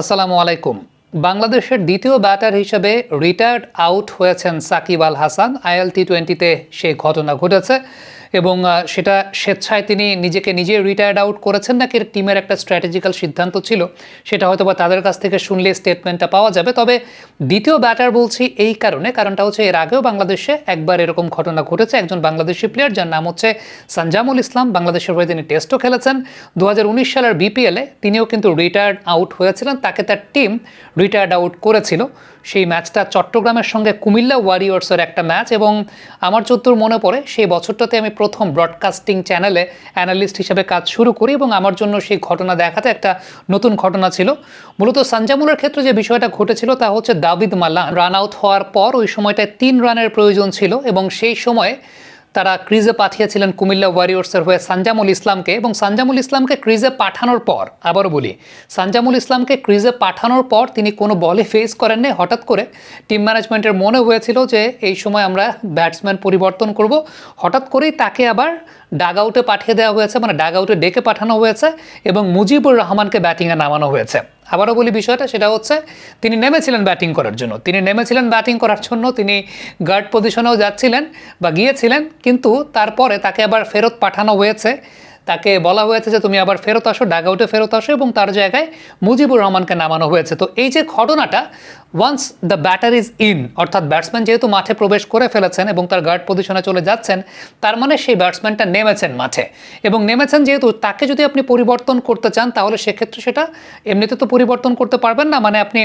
আসসালামু আলাইকুম। বাংলাদেশের দ্বিতীয় ব্যাটার হিসেবে রিটায়ার্ড আউট হয়েছেন সাকিব আল হাসান। আইএল টি টোয়েন্টিতে সেই ঘটনা ঘটেছে। এবং সেটা স্বেচ্ছায় তিনি নিজেকে নিজে রিটায়ার্ড আউট করেছেন নাকি টিমের একটা স্ট্র্যাটেজিক্যাল সিদ্ধান্ত ছিল, সেটা হয়তো বা তাদের কাছ থেকে শুনলে স্টেটমেন্টটা পাওয়া যাবে। তবে দ্বিতীয় ব্যাটার বলছি এই কারণে, কারণটা হচ্ছে এর আগেও বাংলাদেশে একবার এরকম ঘটনা ঘটেছে। একজন বাংলাদেশি প্লেয়ার যার নাম হচ্ছে সঞ্জামুল ইসলাম, বাংলাদেশের হয়ে তিনি টেস্টও খেলেছেন। দু হাজার উনিশ সালের বিপিএলে তিনিও কিন্তু রিটায়ার্ড আউট হয়েছিলেন, তাকে তার টিম রিটায়ার্ড আউট করেছিল। সেই ম্যাচটা চট্টগ্রামের সঙ্গে কুমিল্লা ওয়ারিয়র্সের একটা ম্যাচ এবং আমার যতদূর মনে পড়ে, সেই বছরটাতে আমি প্রথম ব্রডকাস্টিং চ্যানেলে অ্যানালিস্ট হিসেবে কাজ শুরু করি এবং আমার জন্য সেই ঘটনা দেখাতে একটা নতুন ঘটনা ছিল। মূলত সানজামুলের ক্ষেত্রে যে বিষয়টা ঘটেছিল তা হচ্ছে দাবিদ মাল্লা রান আউট হওয়ার পর ওই সময়টায় তিন রানের প্রয়োজন ছিল এবং সেই সময় তারা ক্রিজে পাঠিয়েছিলেন কুমিল্লা ওয়ারিয়র্সের হয়ে সানজামুল ইসলামকে এবং সানজামুল ইসলামকে ক্রিজে পাঠানোর পর, আবারও বলি, সানজামুল ইসলামকে ক্রিজে পাঠানোর পর তিনি কোনো বলে ফেস করেননি। হঠাৎ করে টিম ম্যানেজমেন্টের মনে হয়েছিল যে এই সময় আমরা ব্যাটসম্যান পরিবর্তন করব। হঠাৎ করেই তাকে আবার ডাগ আউটে পাঠিয়ে দেওয়া হয়েছে মানে ডাগ আউটে ডেকে পাঠানো হয়েছে এবং মুজিবুর রহমানকে ব্যাটিংয়ে নামানো হয়েছে। আবারও বলি বিষয়টা, সেটা হচ্ছে তিনি নেমেছিলেন ব্যাটিং করার জন্য। তিনি নেমেছিলেন ব্যাটিং করার জন্য, তিনি গার্ড পজিশনেও যাচ্ছিলেন বা গিয়েছিলেন, কিন্তু তারপরে তাকে আবার ফেরত পাঠানো হয়েছে। তাকে বলা হয়েছে যে তুমি আবার ফেরত আসো ডাগ আউটে ফেরত আসো এবং তার জায়গায় মুজিবুর রহমানকে নামানো হয়েছে। তো এই যে ঘটনাটা once the batter is in অর্থাৎ ব্যাটসম্যান যেহেতু মাঠে প্রবেশ করে ফেলেছেন এবং তার গার্ড পজিশনে চলে যাচ্ছেন, তার মানে সেই ব্যাটসম্যানটা নেমেছেন মাঠে। এবং নেমেছেন যেহেতু, তাকে যদি আপনি পরিবর্তন করতে চান, তাহলে সেক্ষেত্রে সেটা এমনিতে তো পরিবর্তন করতে পারবেন না মানে আপনি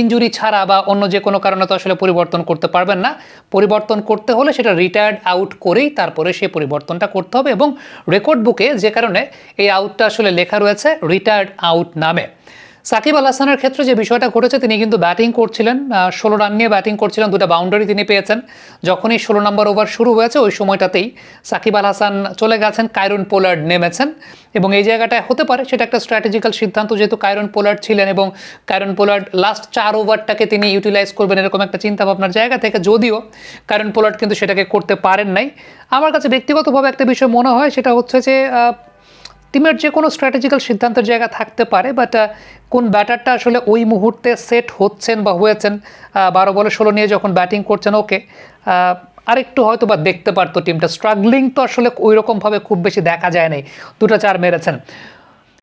ইনজুরি ছাড়া বা অন্য যে কোনো কারণে তো আসলে পরিবর্তন করতে পারবেন না। পরিবর্তন করতে হলে সেটা রিটায়ার্ড আউট করেই তারপরে সেই পরিবর্তনটা করতে হবে এবং রেকর্ড বুকে যে কারণে এই আউটটা আসলে লেখা রয়েছে রিটায়ার্ড আউট নামে। সাকিব আল হাসানের ক্ষেত্রে যে বিষয়টা ঘটেছে, তিনি কিন্তু ব্যাটিং করছিলেন ষোলো রান নিয়ে ব্যাটিং করছিলেন, দুটো বাউন্ডারি তিনি পেয়েছেন। যখনই ষোলো নম্বর ওভার শুরু হয়েছে, ওই সময়টাতেই সাকিব আল হাসান চলে গেছেন কাইরন পোলার্ড নেমেছেন। এবং এই জায়গাটায় হতে পারে, সেটা একটা স্ট্র্যাটেজিক্যাল সিদ্ধান্ত, যেহেতু কাইরন পোলার্ড ছিলেন এবং কাইরন পোলার্ড লাস্ট চার ওভারটাকে তিনি ইউটিলাইজ করবেন, এরকম একটা চিন্তা ভাবনার জায়গা থেকে যদিও কাইরন পোলার্ড কিন্তু সেটাকে করতে পারেন নাই। আমার কাছে ব্যক্তিগতভাবে একটা বিষয় মনে হয়, সেটা হচ্ছে যে টিমের যে কোনো স্ট্র্যাটেজিক্যাল সিদ্ধান্তের জায়গা থাকতে পারে বাট কোন ব্যাটারটা আসলে ওই মুহূর্তে সেট হচ্ছেন বা হয়েছেন বারো বলে ষোলো নিয়ে যখন ব্যাটিং করছেন ওকে আরেকটু হয়তো বা দেখতে পারতো টিমটা স্ট্রাগলিং তো আসলে ওই রকমভাবে খুব বেশি দেখা যায় নাই। দুটো চার মেরেছেন।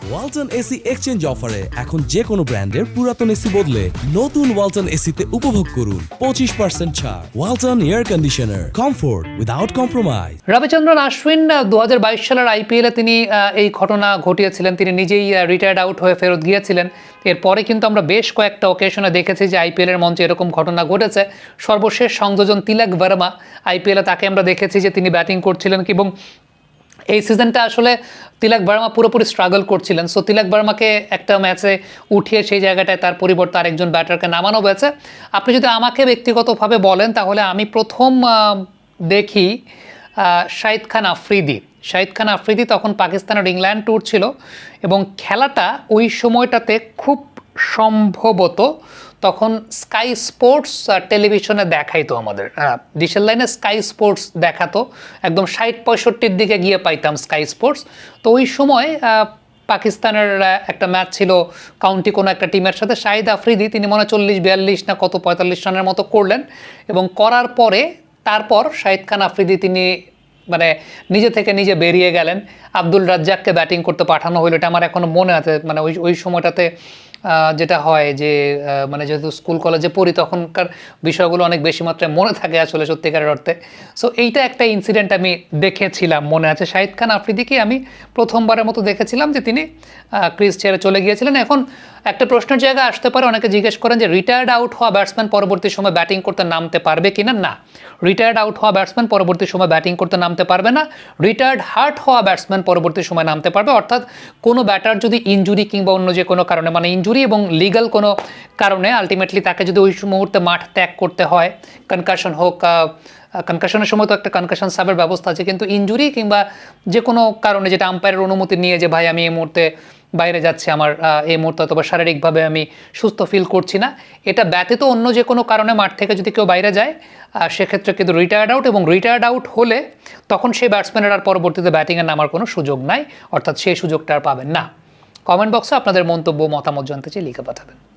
ওয়ালটন এসি এক্সচেঞ্জ অফারে এখন যে কোনো ব্র্যান্ডের পুরাতন এসি বদলে নতুন ওয়ালটন এসিতে উপভোগ করুন পঁচিশ পার্সেন্ট ছাড়। Walton air conditioner comfort without compromise Ravichandran Ashwin দু হাজার বাইশ সালের আইপিএলে তিনি এই ঘটনা ঘটিয়েছিলেন। তিনি নিজেই রিটায়ার্ড আউট হয়ে ফেরত গিয়েছিলেন। এরপরে কিন্তু আমরা বেশ কয়েকটা ওকেশনে দেখেছি যে আইপিএলের মঞ্চে এরকম ঘটনা ঘটেছে। সর্বশেষ সংযোজন তিলক ভার্মা আইপিএলে তাকে আমরা দেখেছি যে তিনি ব্যাটিং করছিলেন এবং এই সিজনটা আসলে তিলক বার্মা পুরোপুরি স্ট্রাগল করছিলেন। সো তিলক বার্মাকে একটা ম্যাচে উঠিয়ে সেই জায়গাটায় তার পরিবর্তে আরেকজন ব্যাটারকে নামানো হয়েছে। আপনি যদি আমাকে ব্যক্তিগতভাবে বলেন, তাহলে আমি প্রথম দেখি শাহিদ খান আফ্রিদি। শাহিদ খান আফ্রিদি তখন পাকিস্তানের ইংল্যান্ড ট্যুর ছিল এবং খেলাটা ওই সময়টাতে খুব সম্ভবত তখন স্কাই স্পোর্টস টেলিভিশনে দেখাইতো আমাদের। ডিসেল লাইনে স্কাই স্পোর্টস দেখাতো, একদম ষাট পঁয়ষট্টির দিকে গিয়ে পাইতাম স্কাই স্পোর্টস। তো ওই সময় পাকিস্তানের একটা ম্যাচ ছিল, কাউন্টি কোনো একটা টিমের সাথে শাহিদ আফ্রিদি, তিনি মনে হয় চল্লিশ, বিয়াল্লিশ না কত, পঁয়তাল্লিশ রানের মতো করলেন এবং করার পরে, তারপর শাহিদ খান আফ্রিদি তিনি মানে নিজে থেকে নিজে বেরিয়ে গেলেন। আব্দুল রাজ্জাককে ব্যাটিং করতে পাঠানো হলো এটা আমার এখনও মনে আছে মানে ওই ওই সময়টাতে যেটা হয় যে মানে যেহেতু স্কুল কলেজে পড়ি, তখনকার বিষয়গুলো অনেক বেশি মাত্রায় মনে থাকে আসলে সত্যিকারের অর্থে। সো এইটা একটা ইনসিডেন্ট আমি দেখেছিলাম, মনে আছে। শাহিদ খান আফ্রিদিকে আমি প্রথমবারের মতো দেখেছিলাম যে তিনি ক্রিজ ছেড়ে চলে গিয়েছিলেন। এখন একটা প্রশ্নের জায়গা আসতে পারে। অনেকে জিজ্ঞেস করেন যে রিটায়ার্ড আউট হওয়া ব্যাটসম্যান পরবর্তী সময় ব্যাটিং করতে নামতে পারবে কিনা? না। রিটায়ার্ড আউট হওয়া ব্যাটসম্যান পরবর্তী সময় ব্যাটিং করতে নামতে পারবে না। রিটায়ার্ড হার্ট হওয়া ব্যাটসম্যান পরবর্তী সময় নামতে পারবে। অর্থাৎ কোনো ব্যাটার যদি ইনজুরি কিংবা অন্য যে কোনো কারণে মানে ইনজুরি এবং লিগাল কোনো কারণে আলটিমেটলি তাকে যদি ওই মুহূর্তে মাঠ ত্যাগ করতে হয় কনকাশন হোক কনকাশনের সময় তো একটা কনকাশন সাবের ব্যবস্থা আছে, কিন্তু ইনজুরি কিংবা যে কোনো কারণে যেটা আম্পায়ারের অনুমতি নিয়ে যে, ভাই, আমি এই মুহূর্তে বাইরে যাচ্ছি, আমার এই মুহূর্তে অথবা শারীরিকভাবে আমি সুস্থ ফিল করছি না, এটা ব্যতীত অন্য যে কোনো কারণে মাঠ থেকে যদি কেউ বাইরে যায় সেক্ষেত্রে কিন্তু রিটায়ার্ড আউট এবং রিটায়ার্ড আউট হলে তখন সেই ব্যাটসম্যানের আর পরবর্তীতে ব্যাটিংয়ে নামার কোনো সুযোগ নাই, অর্থাৎ সেই সুযোগটা আর পাবেন না। কমেন্ট বক্সে আপনাদের মন্তব্য মতামত জানতে চেয়ে লিখে পাঠাবেন।